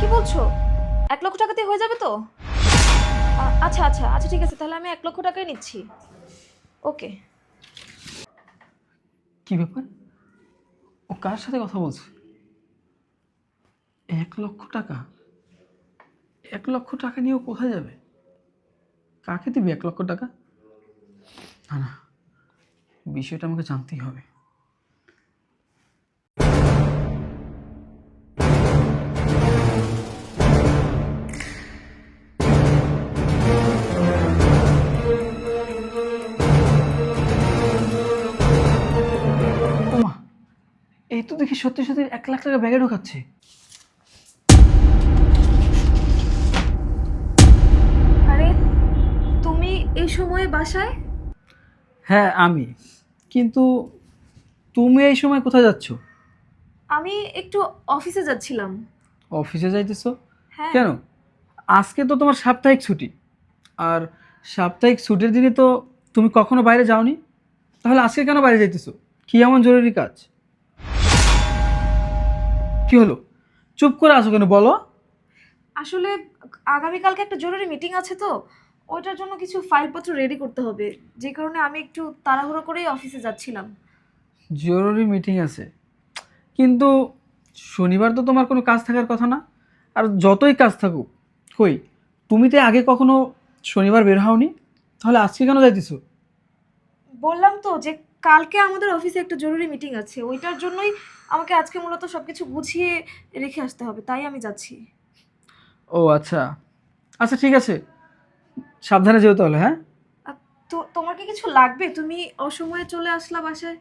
কি বলছো? এক লক্ষ টাকাতে হয়ে যাবে তো? আচ্ছা আচ্ছা আচ্ছা ঠিক আছে, তাহলে আমি এক লক্ষ টাকাই নিচ্ছি। ওকে। কি ব্যাপার? ও কার সাথে কথা বলছে? এক লক্ষ টাকা? এক লক্ষ টাকা নিয়ে ও কোথায় যাবে? কাকে দিবি এক লক্ষ টাকা? না না, বিষয়টা আমাকে জানতেই হবে। এই তো দেখি সত্যি সত্যি এক লাখ টাকা ব্যাগে ঢোকাচ্ছে। আরে তুমি এই সময়ে বাসায়? হ্যাঁ আমি। কিন্তু তুমি এই সময় কোথায় যাচ্ছ? আমি একটু অফিসে যাচ্ছিলাম। অফিসে যাইতেছো? হ্যাঁ। কেন? আজকে তো তোমার সাপ্তাহিক ছুটি। আর সাপ্তাহিক ছুটির দিনে তো তুমি কখনো বাইরে যাওনি? তাহলে আজকে কেন বাইরে যাইতেছো? কি এমন জরুরি কাজ? কি হলো? চুপ করে আসো কেন বলো? আসলে আগামীকালকে একটা জরুরি মিটিং আছে তো ওইটার জন্য কিছু ফাইলপত্র রেডি করতে হবে। যে কারণে আমি একটু তাড়াহুড়ো করেই অফিসে যাচ্ছিলাম। জরুরি মিটিং আছে। কিন্তু শনিবার তো তোমার কোনো কাজ থাকার কথা না। আর যতই কাজ থাকুক কই তুমি তো আগে কখনো শনিবার বের হওনি? তাহলে আজকে কেন যাইতেছো? বললাম তো যে কালকে আমাদের অফিসে একটা জরুরি মিটিং আছে ওইটার জন্যই আমাকে আজকে মূলত সবকিছু গুছিয়ে রেখে আসতে হবে তাই আমি যাচ্ছি। ও আচ্ছা। আচ্ছা ঠিক আছে। সাবধানে যেও তাহলে হ্যাঁ? আর তো তোমার কি কিছু লাগবে? তুমি অসময়ে চলে আসলা বাসায়?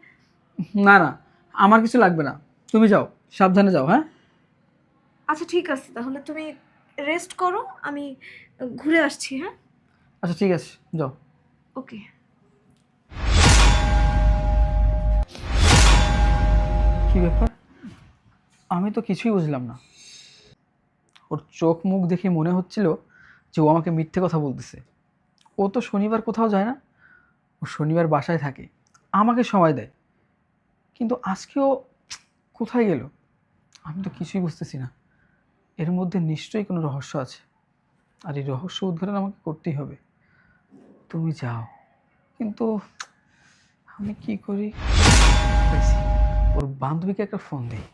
না না আমার কিছু লাগবে না। তুমি যাও সাবধানে যাও হ্যাঁ? আচ্ছা ঠিক আছে তাহলে তুমি রেস্ট করো আমি ঘুরে আসছি হ্যাঁ? আচ্ছা ঠিক আছে যাও। ওকে কি ব্যাপার? আমি তো কিছুই বুঝলাম না। ওর চোখ মুখ দেখে মনে হচ্ছিল যে ও আমাকে মিথ্যে কথা বলতেছে। ও তো শনিবার কোথাও যায় না। ও শনিবার বাসায় থাকে। আমাকে সময় দেয়। কিন্তু আজকেও কোথায় গেল? আমি তো কিছুই বুঝতেছি না। এর মধ্যে নিশ্চয়ই কোনো রহস্য আছে। আর এই রহস্য উদ্ঘাটন আমাকে করতেই হবে। তুমি যাও। কিন্তু আমি কি করি। ওর বান্ধবীকে একটা ফোন দিই।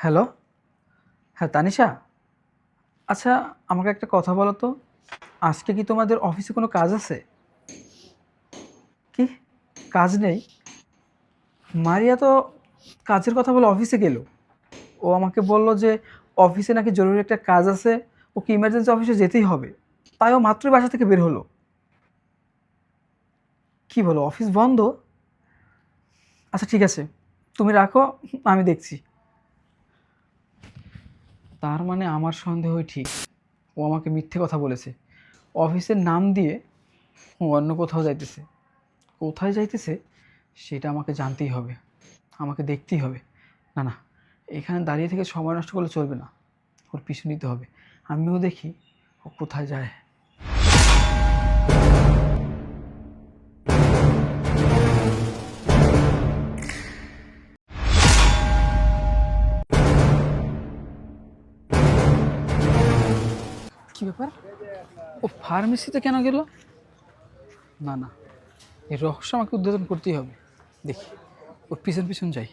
হ্যালো হ্যাঁ তানিশা? আচ্ছা আমাকে একটা কথা বলো তো। আজকে কি তোমাদের অফিসে কোনো কাজ আছে? কি? কাজ নেই? মারিয়া তো কাজের কথা বলে অফিসে গেল। ও আমাকে বলল যে অফিসে নাকি জরুরি একটা কাজ আছে। ওকে ইমার্জেন্সি অফিসে যেতেই হবে। তাই ও মাত্রই বাসা থেকে বের হলো। কি বলো অফিস বন্ধ? আচ্ছা ঠিক আছে। তুমি রাখো, আমি দেখছি। তার মানে আমার সন্দেহই ঠিক। ও আমাকে মিথ্যে কথা বলেছে। অফিসের নাম দিয়ে ও অন্য কোথাও যাইতেছে। কোথায় যাইতেছে, সেটা আমাকে জানতেই হবে। আমাকে দেখতেই হবে। না না, এখানে দাঁড়িয়ে থেকে সময় নষ্ট করলে চলবে না। ওর পিছু নিতে হবে। আমিও দেখি ও কোথায় যায়। কি ব্যাপার? ও ফার্মেসিতে কেন গেল? না না এই রহস্য আমাকে উদ্বোধন করতেই হবে। দেখি ওর পিছন পিছন যাই।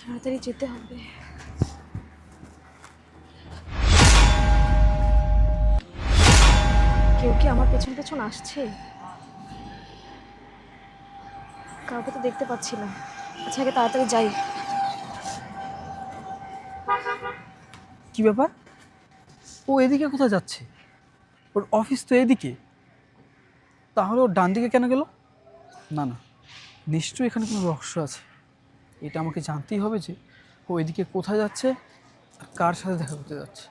তাড়াতাড়ি যেতে হবে। কেউ কি আমার পেছন পেছন আসছে? কাউকে তো দেখতে পাচ্ছি না। আচ্ছা আগে তাড়াতাড়ি যাই। কি ব্যাপার? ও এদিকে কোথায় যাচ্ছে? ওর অফিস তো এদিকে। তাহলে ওর ডান দিকে কেন গেল? না না, নিশ্চয়ই এখানে কোনো রহস্য আছে। এটা আমাকে জানতেই হবে যে ও এদিকে কোথায় যাচ্ছে আর কার সাথে দেখা করতে যাচ্ছে।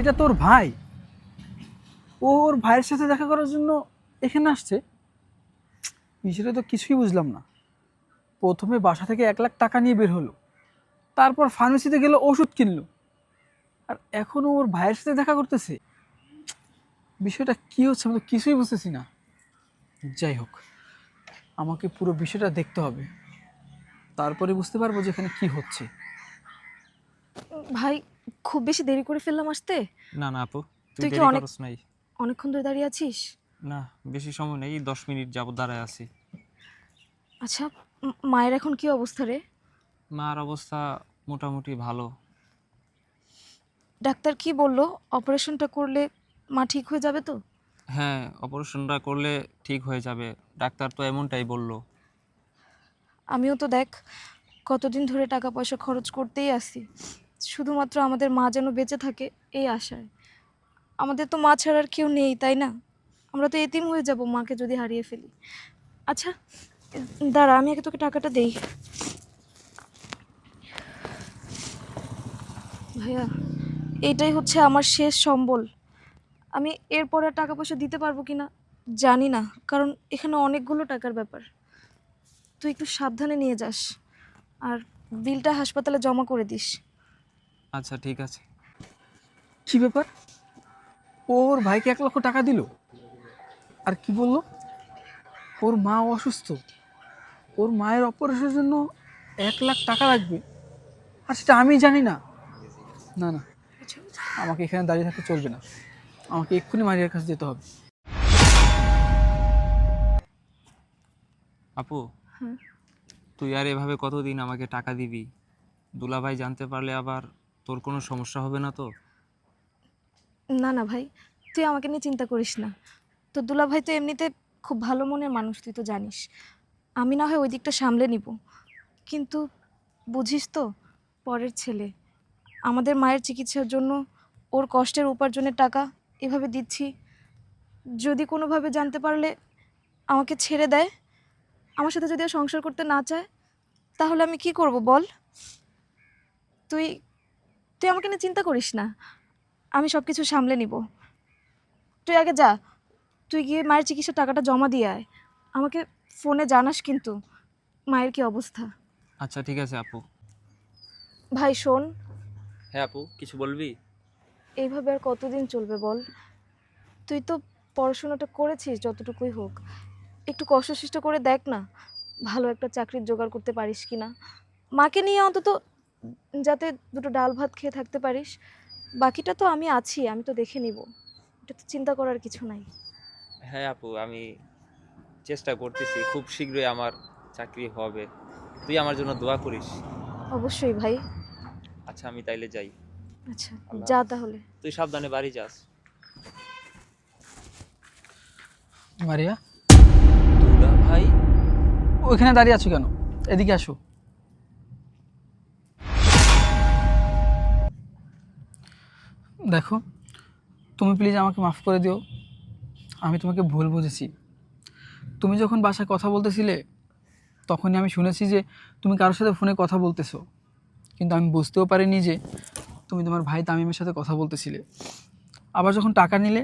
এটা তোর ভাই? ও ওর ভাইয়ের সাথে দেখা করার জন্য এখানে আসছে? বিষয়টা তো কিছুই বুঝলাম না। প্রথমে বাসা থেকে এক লাখ টাকা নিয়ে বের হলো। তারপর ফার্মেসিতে গেলে, ওষুধ কিনলো। আর এখনও ওর ভাইয়ের সাথে দেখা করতেছে? বিষয়টা কী হচ্ছে আমি তো কিছুই বুঝতেছি না। যাই হোক। আমাকে পুরো বিষয়টা দেখতে হবে। তারপরে বুঝতে পারব যে এখানে কি হচ্ছে। ভাই খুব বেশি দেরি করে ফেললাম আসতে? না না আপু তুই কি অনেক- নাই। অনেকক্ষণ ধরে দাঁড়িয়ে আছিস? না বেশি সময় নেই দশ মিনিট যাবত দাঁড়ায় আছি। আচ্ছা মায়ের এখন কি অবস্থা রে? মার অবস্থা মোটামুটি ভালো। ডাক্তার কি বলল? অপারেশনটা করলে মা ঠিক হয়ে যাবে তো? হ্যাঁ অপারেশনটা করলে ঠিক হয়ে যাবে। ডাক্তার তো এমনটাই বলল। আমিও তো দেখ, কতদিন ধরে টাকা পয়সা খরচ করতেই আসি। শুধুমাত্র আমাদের মা যেন বেঁচে থাকে, এই আশায়। আমাদের তো মা ছাড়ার কেউ নেই, তাই না? আমরা তো এতিম হয়ে যাব মাকে যদি হারিয়ে ফেলি। আচ্ছা দাঁড়া, আমি আগে তোকে টাকাটা দেই। ভাইয়া, এইটাই হচ্ছে আমার শেষ সম্বল। আমি এরপরে আর টাকা পয়সা দিতে পারব কি না জানি না কারণ এখানে অনেকগুলো টাকার ব্যাপার। তুই একটু সাবধানে নিয়ে যাস আর বিলটা হাসপাতালে জমা করে দিস। আচ্ছা ঠিক আছে। কি ব্যাপার? ওর ভাইকে এক লক্ষ টাকা দিল? আর কি বলল? ওর মা অসুস্থ। ওর মায়ের অপারেশনের জন্য এক লাখ টাকা লাগবে। আর সেটা আমি জানি না। না না। আমাকে এখানে দাঁড়িয়ে থাকতে চলবে না। আমাকে এক্ষুনি মারিয়ার কাছে যেতে হবে। আপু হ্যাঁ। তুই আর এভাবে কতদিন আমাকে টাকা দিবি? দুলাভাই জানতে পারলে আবার তোর কোনো সমস্যা হবে না তো? না না ভাই তুই আমাকে নিয়ে চিন্তা করিস না। তো দুলা ভাই তো এমনিতে খুব ভালো মনের মানুষ তুই তো জানিস। আমি না হয় ওই দিকটা সামলে নিব। কিন্তু বুঝিস তো পরের ছেলে। আমাদের মায়ের চিকিৎসার জন্য ওর কষ্টের উপার্জনের টাকা এভাবে দিচ্ছি। যদি কোনোভাবে জানতে পারলে আমাকে ছেড়ে দেয় আমার সাথে যদি ও সংসার করতে না চায় তাহলে আমি কি করব বল? তুই তুই আমাকে নিয়ে চিন্তা করিস না। আমি সব কিছু সামলে নিব। তুই আগে যা। তুই গিয়ে মায়ের চিকিৎসার টাকাটা জমা দিয়ে আয়। আমাকে ফোনে জানাস কিন্তু মায়ের কি অবস্থা। আচ্ছা ঠিক আছে আপু। ভাই শোন। হ্যাঁ আপু কিছু বলবি? এইভাবে আর কতদিন চলবে বল? তুই তো পড়াশোনাটা করেছিস যতটুকুই হোক। একটু কষ্ট সৃষ্ট করে দেখ না ভালো একটা চাকরির জোগাড় করতে পারিস কি না। মাকে নিয়ে অন্তত যাতে দুটো ডাল ভাত খেয়ে থাকতে পারিস। বাকিটা তো আমি আছি আমি তো দেখে নিব। এটা তো চিন্তা করার কিছু নাই। হ্যাঁ আপু আমি চেষ্টা করতেছি খুব শীঘ্রই আমার চাকরি হবে। তুই আমার জন্য দোয়া করিস। অবশ্যই ভাই। আচ্ছা আমি তাইলে যাই। আচ্ছা যা তাহলে। তুই সাবধানে বাড়ি যাস। মারিয়া? দুলা ভাই। ওইখানে দাঁড়িয়ে আছো কেন? এদিকে আসো। দেখো তুমি প্লিজ আমাকে মাফ করে দিও। আমি তোমাকে ভুল বুঝেছি। তুমি যখন বাসায় কথা বলতেছিলে তখনই আমি শুনেছি যে তুমি কারোর সাথে ফোনে কথা বলতেছো। কিন্তু আমি বুঝতেও পারিনি যে তুমি তোমার ভাই তামিমের সাথে কথা বলতেছিলে। আবার যখন টাকা নিলে,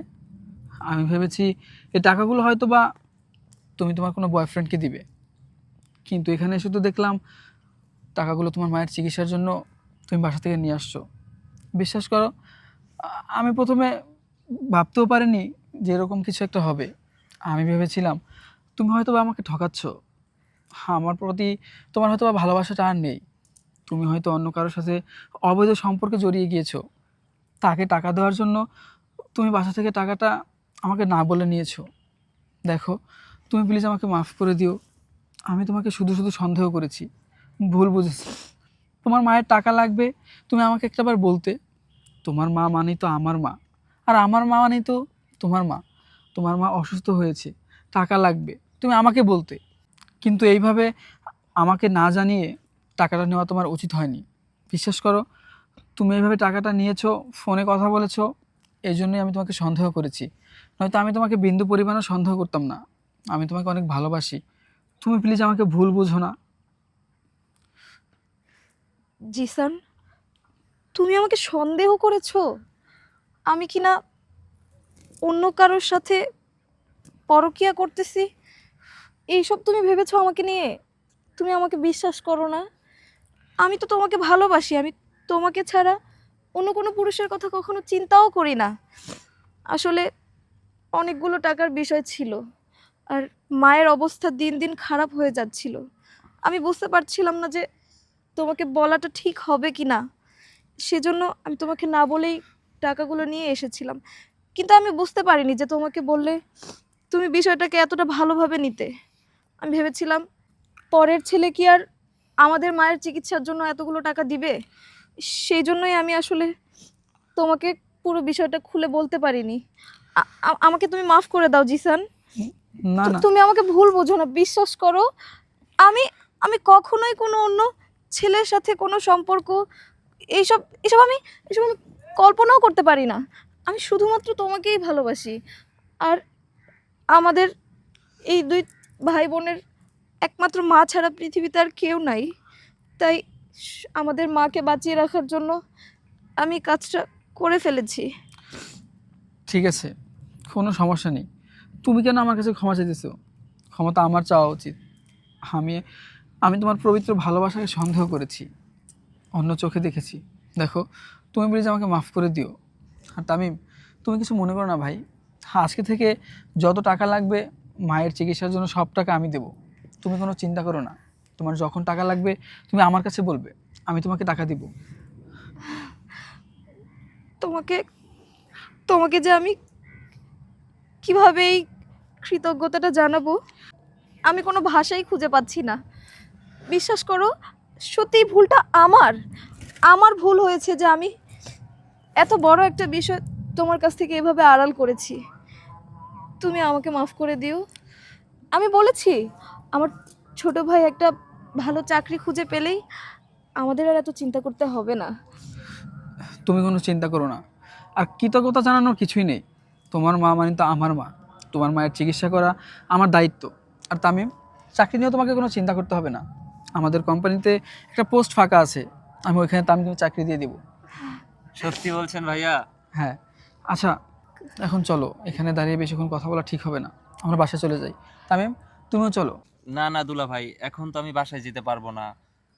আমি ভেবেছি এই টাকাগুলো হয়তো বা তুমি তোমার কোনো বয়ফ্রেন্ডকে দিবে। কিন্তু এখানে এসে তো দেখলাম, টাকাগুলো তোমার মায়ের চিকিৎসার জন্য তুমি বাসা থেকে নিয়ে আসছো। বিশ্বাস করো, আমি প্রথমে ভাবতেও পারিনি যে এরকম কিছু একটা হবে। আমি ভেবেছিলাম, তুমি হয়তো বা আমাকে ঠকাচ্ছ। আমার প্রতি তোমার হয়তো বা ভালোবাসাটা আর নেই। তুমি হয়তো অন্য কারোর সাথে অবৈধ সম্পর্কে জড়িয়ে গিয়েছো। তাকে টাকা দেওয়ার জন্য তুমি বাসা থেকে টাকাটা আমাকে না বলে নিয়েছো। দেখো, তুমি প্লিজ আমাকে মাফ করে দিও। আমি তোমাকে শুধু শুধু সন্দেহ করেছি। ভুল বুঝেছি। তোমার মায়ের টাকা লাগবে, তুমি আমাকে একটাবার বলতে। তোমার মা মানেই তো আমার মা। আর আমার মা মানেই তো তোমার মা। তোমার মা অসুস্থ হয়েছে, টাকা লাগবে, তুমি আমাকে বলতে। কিন্তু এইভাবে আমাকে না জানিয়ে টাকাটা নেওয়া তোমার উচিত হয়নি। বিশ্বাস করো, তুমি এইভাবে টাকাটা নিয়েছো, ফোনে কথা বলেছ, এই জন্যই আমি তোমাকে সন্দেহ করেছি। নয়তো আমি তোমাকে বিন্দু পরিমাণও সন্দেহ করতাম না। আমি তোমাকে অনেক ভালোবাসি। তুমি প্লিজ আমাকে ভুল বুঝো না। জিসান, তুমি আমাকে সন্দেহ করেছ? আমি কি না অন্য কারোর সাথে পরকিয়া করতেছি? এইসব তুমি ভেবেছো আমাকে নিয়ে? তুমি আমাকে বিশ্বাস করো না? আমি তো তোমাকে ভালোবাসি, আমি তোমাকে ছাড়া অন্য কোনো পুরুষের কথা কখনো চিন্তাও করি না। আসলে অনেকগুলো টাকার বিষয় ছিল আর মায়ের অবস্থা দিন দিন খারাপ হয়ে যাচ্ছিল। আমি বুঝতে পারছিলাম না যে তোমাকে বলাটা ঠিক হবে কি না। সেজন্য আমি তোমাকে না বলেই টাকাগুলো নিয়ে এসেছিলাম। কিন্তু আমি বুঝতে পারিনি যে তোমাকে বললে তুমি বিষয়টাকে এতটা ভালোভাবে নিতে। আমি ভেবেছিলাম পরের ছেলে কি আর আমাদের মায়ের চিকিৎসার জন্য এতগুলো টাকা দিবে? সেই জন্যই আমি আসলে তোমাকে পুরো বিষয়টা খুলে বলতে পারিনি। আমাকে তুমি মাফ করে দাও জিসান। না। তুমি আমাকে ভুল বোঝো না বিশ্বাস করো। আমি আমি কখনোই কোনো অন্য ছেলের সাথে কোনো সম্পর্ক এইসব এসব আমি এসব আমি কল্পনাও করতে পারি না। আমি শুধুমাত্র তোমাকেই ভালোবাসি। আর আমাদের এই দুই ভাই বোনের একমাত্র মা ছাড়া পৃথিবীতে আর কেউ নাই। তাই আমাদের মাকে বাঁচিয়ে রাখার জন্য আমি কাজটা করে ফেলেছি। ঠিক আছে, কোনো সমস্যা নেই। তুমি কেন আমার কাছে ক্ষমা চাইতেছো? ক্ষমা তো আমার চাওয়া উচিত। আমি আমি তোমার পবিত্র ভালোবাসাকে সন্দেহ করেছি, অন্য চোখে দেখেছি। দেখো, তুমি প্লিজ আমাকে মাফ করে দিও। আর তামিম, তুমি কিছু মনে করো না ভাই। আজকে থেকে যত টাকা লাগবে, মায়ের চিকিৎসার জন্য সব টাকা আমি দেবো। তুমি কোনো চিন্তা করো না। তোমার যখন টাকা লাগবে, তুমি আমার কাছে বলবে, আমি তোমাকে টাকা দিব। তোমাকে তোমাকে যে আমি কীভাবে এই কৃতজ্ঞতাটা জানাব, আমি কোনো ভাষাই খুঁজে পাচ্ছি না। বিশ্বাস করো, সত্যি ভুলটা আমার। আমার ভুল হয়েছে যে আমি এত বড় একটা বিষয় তোমার কাছ থেকে এভাবে আড়াল করেছি। তুমি আমাকে মাফ করে দিও। আমি বলেছি আমার ছোট ভাই একটা ভালো চাকরি খুঁজে পেলেই আমাদের আর এত চিন্তা করতে হবে না। তুমি কোনো চিন্তা করো না। আর কৃতজ্ঞতা জানানোর কিছুই নেই। তোমার মা মানে তো আমার মা। তোমার মায়ের চিকিৎসা করা আমার দায়িত্ব। আর তামিম চাকরি নিয়েও তোমাকে কোনো চিন্তা করতে হবে না। আমাদের কোম্পানিতে একটা পোস্ট ফাঁকা আছে। আমি ওইখানে তামিমকে চাকরি দিয়ে দিব। সত্যি বলছেন ভাইয়া? হ্যাঁ। আচ্ছা এখন চলো। এখানে দাঁড়িয়ে বেশিক্ষণ কথা বলা ঠিক হবে না। আমরা বাসায় চলে যাই। তামিম তুমিও চলো। না না দুলা ভাই, এখন তো আমি বাসায় যেতে পারব না।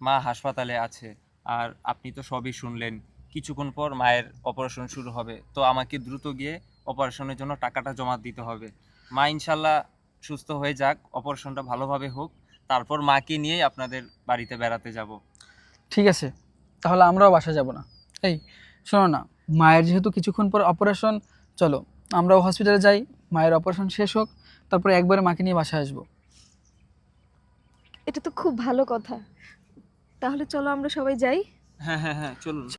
মা হাসপাতালে আছে, আর আপনি তো সবই শুনলেন। কিছুক্ষণ পর মায়ের অপারেশন শুরু হবে, তো আমাকে দ্রুত গিয়ে অপারেশনের জন্য টাকাটা জমা দিতে হবে। মা ইনশাল্লাহ সুস্থ হয়ে যাক, অপারেশনটা ভালোভাবে হোক। তারপর মাকে নিয়েই আপনাদের বাড়িতে বেড়াতে যাব। ঠিক আছে, তাহলে আমরাও বাসায় যাব না। এই, শোনো না, মায়ের যেহেতু কিছুক্ষণ পর অপারেশন, চলো, আমরাও হসপিটালে যাই, মায়ের অপারেশন শেষ হোক, তারপরে একবারে মাকে নিয়ে বাসায় আসব। এটা তো খুব ভালো কথা। তাহলে চলো আমরা সবাই যাই। হ্যাঁ হ্যাঁ হ্যাঁ চলুন।